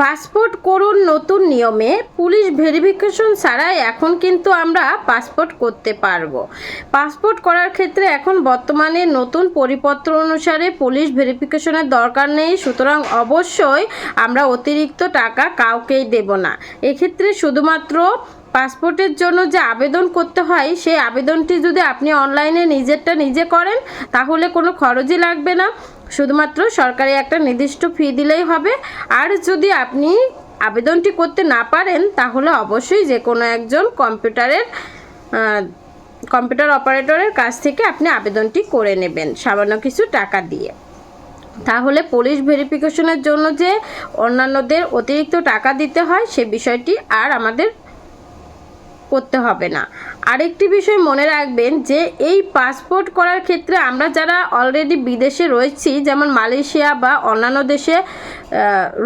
Passport করুন নতুন নিয়মে। পুলিশ ভেরিফিকেশন ছাড়াই এখন কিন্তু আমরা পাসপোর্ট করতে পারব। পাসপোর্ট করার ক্ষেত্রে এখন বর্তমানে নতুন পরিপত্র অনুসারে পুলিশ ভেরিফিকেশনের দরকার নেই। সুতরাং অবশ্যই আমরা অতিরিক্ত টাকা কাউকেই দেব না। এক্ষেত্রে শুধুমাত্র পাসপোর্টের জন্য যে আবেদন করতে হয়, সেই আবেদনটি যদি আপনি অনলাইনে নিজেরটা নিজে করেন, তাহলে কোনো খরচই লাগবে না। শুধুমাত্র সরকারি একটা নির্দিষ্ট ফি দিলেই হবে। আর যদি আপনি আবেদনটি করতে না পারেন, তাহলে অবশ্যই যে কোনো একজন কম্পিউটারের কম্পিউটার অপারেটরের কাছ থেকে আপনি আবেদনটি করে নেবেন সামান্য কিছু টাকা দিয়ে। তাহলে পুলিশ ভেরিফিকেশনের জন্য যে অন্যান্যদের অতিরিক্ত টাকা দিতে হয়, সে বিষয়টি আর আমাদের করতে হবে না। আরেকটি বিষয় মনে রাখবেন যে, এই পাসপোর্ট করার ক্ষেত্রে আমরা যারা অলরেডি বিদেশে রয়েছি, যেমন মালয়েশিয়া বা অন্যান্য দেশে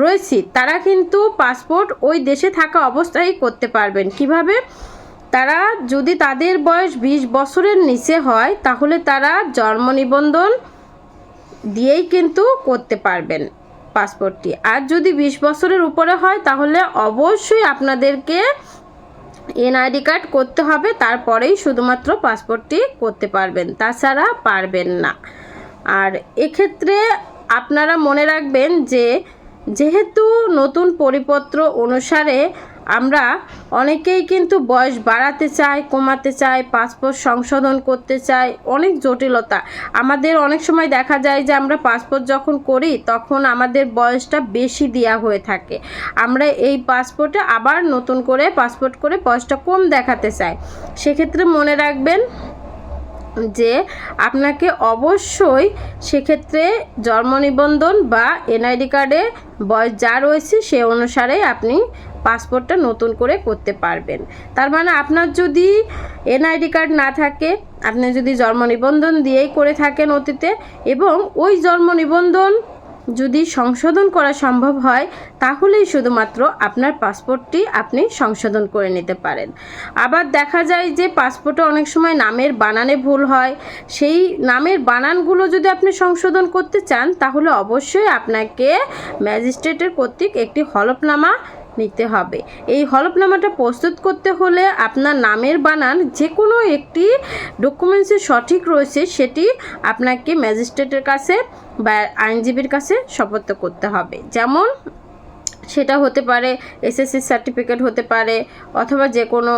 রয়েছি, তারা কিন্তু পাসপোর্ট ওই দেশে থাকা অবস্থায় করতে পারবেন। কীভাবে? তারা যদি তাদের বয়স বিশ বছরের নিচে হয়, তাহলে তারা জন্ম নিবন্ধন দিয়েই কিন্তু করতে পারবেন পাসপোর্টটি আর যদি বিশ বছরের উপরে হয়, তাহলে অবশ্যই আপনাদেরকে এনআইডি কার্ড করতে হবে, তারপরেই শুধুমাত্র পাসপোর্টটি করতে পারবেন, তাছাড়া পারবেন না। আর এক্ষেত্রে আপনারা মনে রাখবেন যে, যেহেতু নতুন পরিপত্র অনুসারে আমরা অনেকেই কিন্তু বয়স বাড়াতে চাই, কমাতে চাই, পাসপোর্ট সংশোধন করতে চাই, অনেক জটিলতা। আমাদের অনেক সময় দেখা যায় যে আমরা পাসপোর্ট যখন করি, তখন আমাদের বয়সটা বেশি দেওয়া হয়ে থাকে। আমরা এই পাসপোর্টে আবার নতুন করে পাসপোর্ট করে বয়সটা কম দেখাতে চাই। সেক্ষেত্রে মনে রাখবেন যে আপনাকে অবশ্যই সেক্ষেত্রে জন্ম নিবন্ধন বা এনআইডি কার্ডে বয়স যা রয়েছে সে অনুসারে আপনি পাসপোর্টটা নতুন করে করতে পারবেন। তার মানে আপনার যদি এনআইডি কার্ড না থাকে, আপনি যদি জন্ম নিবন্ধন দিয়েই করে থাকেন অতীতে এবং ওই জন্ম নিবন্ধন যদি সংশোধন করা সম্ভব হয়, তাহলেই শুধুমাত্র আপনার পাসপোর্টটি আপনি সংশোধন করে নিতে পারেন। আবার দেখা যায় যে পাসপোর্টে অনেক সময় নামের বানানে ভুল হয়। সেই নামের বানানগুলো যদি আপনি সংশোধন করতে চান, তাহলে অবশ্যই আপনাকে ম্যাজিস্ট্রেটের কর্তৃক একটি হলফনামা নিতে হবে। এই হলফনামাটা প্রস্তুত করতে হলে আপনার নামের বানান যে কোনো একটি ডকুমেন্টসে সঠিক রয়েছে সেটি আপনাকে ম্যাজিস্ট্রেটের কাছে বা আইনজীবীর কাছে শপথ করতে হবে। যেমন সেটা হতে পারে, এসএসসি সার্টিফিকেট হতে পারে অথবা যে কোনো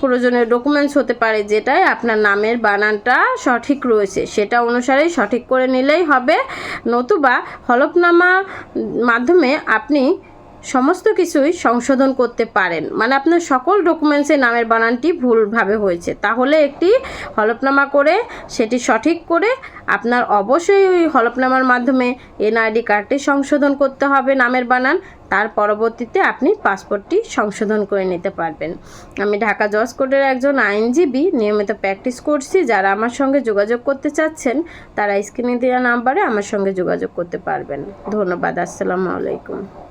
প্রয়োজনীয় ডকুমেন্টস হতে পারে যেটায় আপনার নামের বানানটা সঠিক রয়েছে। সেটা অনুসারেই সঠিক করে নিলেই হবে। নতুবা হলফনামা মাধ্যমে আপনি সমস্ত কিছুই সংশোধন করতে পারেন। মানে আপনার সকল ডকুমেন্টসে নামের বানানটি ভুলভাবে হয়েছে। তাহলে একটি হলফনামা করে সেটি সঠিক করে আপনার অবশ্যই ওই হলফনামার মাধ্যমে এনআইডি কার্ডটি সংশোধন করতে হবে নামের বানান। তার পরবর্তীতে আপনি পাসপোর্টটি সংশোধন করে নিতে পারবেন। আমি ঢাকা জজ কোর্টের একজন আইনজীবী নিয়মিত প্র্যাকটিস করছি। যারা আমার সঙ্গে যোগাযোগ করতে চাচ্ছেন, তারা স্ক্রিনে দেওয়া নাম্বারে আমার সঙ্গে যোগাযোগ করতে পারবেন। ধন্যবাদ, আসসালামু আলাইকুম।